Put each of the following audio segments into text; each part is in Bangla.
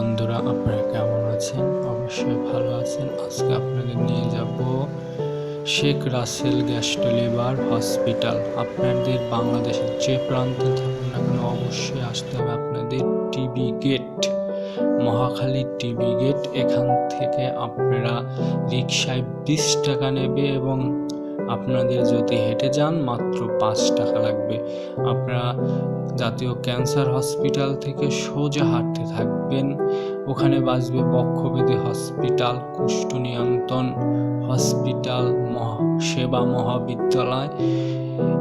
বন্ধুরা, আপনারা কেমন আছেন? অবশ্যই ভালো আছেন। আজকে আপনাকে নিয়ে যাব শেখ রাসেল গ্যাস্টলিভার হসপিটাল। আপনাদের বাংলাদেশের যে প্রান্তে থাকুন না কেন, অবশ্যই আসতে হবে আপনাদের TB gate, Mohakhali TB gate. এখান থেকে আপনারা রিক্সায় বিশ টাকা নেবে এবং আপনাদের যদি হেঁটে যান, মাত্র পাঁচ টাকা লাগবে। আপনারা জাতীয় ক্যান্সার হসপিটাল থেকে সোজা হাঁটতে থাকবেন। ওখানে বাসবে বক্ষবেদী হসপিটাল কুষ্ঠ নিয়ন্ত্রণ হসপিটাল সেবা মহাবিদ্যালয়।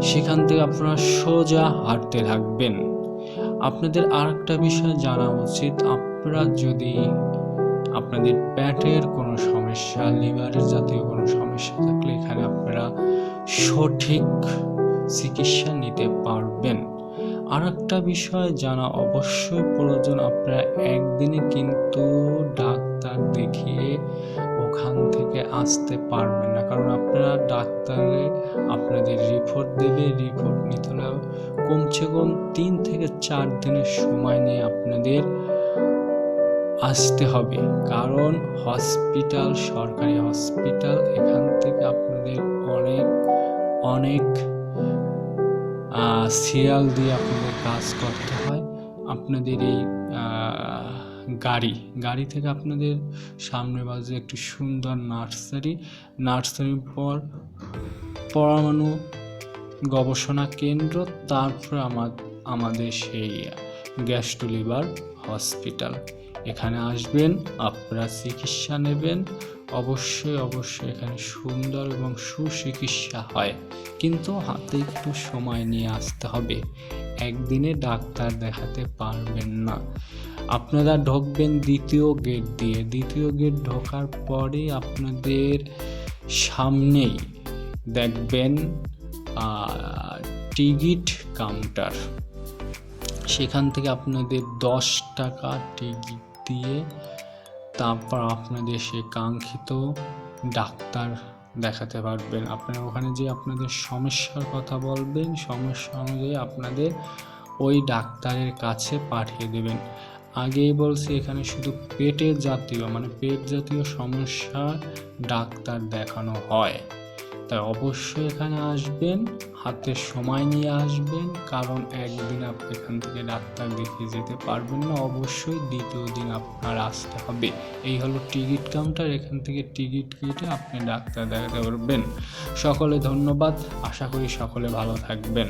সেখান থেকে আপনারা সোজা হাঁটতে থাকবেন। আপনাদের আরেকটা বিষয় জানা উচিত। আপনারা যদি আপনাদের পেটের কোনো সমস্যা, লিভারের জাতীয় কোনো সমস্যা আপনারা সঠিক চিকিৎসা নিতে পারবেন। আর একটা বিষয় জানা অবশ্যই প্রয়োজন, আপনারা একদিনে কিন্তু ডাক্তার দেখিয়ে ওখান থেকে আসতে পারবেন না। কারণ আপনারা ডাক্তারে আপনাদের রিপোর্ট দেবে রিপোর্ট নিতে হলে কমসে কম তিন থেকে চার দিনের সময় নিয়ে আপনাদের আসতে হবে। কারণ হসপিটাল সরকারি হসপিটাল এখান থেকে আপনাদের অনেক অনেক সিরিয়াল দিয়ে আপনাদের কাজ করতে হয়। আপনাদের এই গাড়ি গাড়ি থেকে আপনাদের সামনে বাজে একটি সুন্দর নার্সারি। নার্সারির পর পরমাণু গবেষণা কেন্দ্র, তারপর আমার আমাদের সেই গ্যাস্ট্রো লিভার হসপিটাল। এখানে আসবেন, আপনারা চিকিৎসা নেবেন। অবশ্যই অবশ্যই এখানে সুন্দর এবং সুচিকিৎসা হয়। কিন্তু হাতে একটু সময় নিয়ে আসতে হবে। একদিনে ডাক্তার দেখাতে পারবেন না। আপনারা ঢুকবেন দ্বিতীয় গেট দিয়ে। দ্বিতীয় গেট ঢোকার পরে আপনাদের সামনেই দেখবেন টিকিট কাউন্টার। সেখান থেকে আপনাদের দশ টাকা টিকিট দিয়ে তারপর আপনাদের সে কাঙ্ক্ষিত ডাক্তার দেখাতে পারবেন। আপনারা ওখানে যে আপনাদের সমস্যার কথা বলবেন, সমস্যা অনুযায়ী আপনাদের ওই ডাক্তারের কাছে পাঠিয়ে দেবেন। আগেই বলছি, এখানে শুধু পেটের জাতীয় মানে পেট জাতীয় সমস্যা ডাক্তার দেখানো হয়। তাই অবশ্যই এখানে আসবেন, হাতে সময় নিয়ে আসবেন, কারণ একদিন আপনি এখান থেকে ডাক্তার দেখে যেতে পারবেন না, অবশ্যই দ্বিতীয় দিন আপনার আসতে হবে। এই হলো টিকিট কাউন্টার, এখান থেকে টিকিট কেটে আপনি ডাক্তার দেখাতে পারবেন। সকলে ধন্যবাদ, আশা করি সকলে ভালো থাকবেন।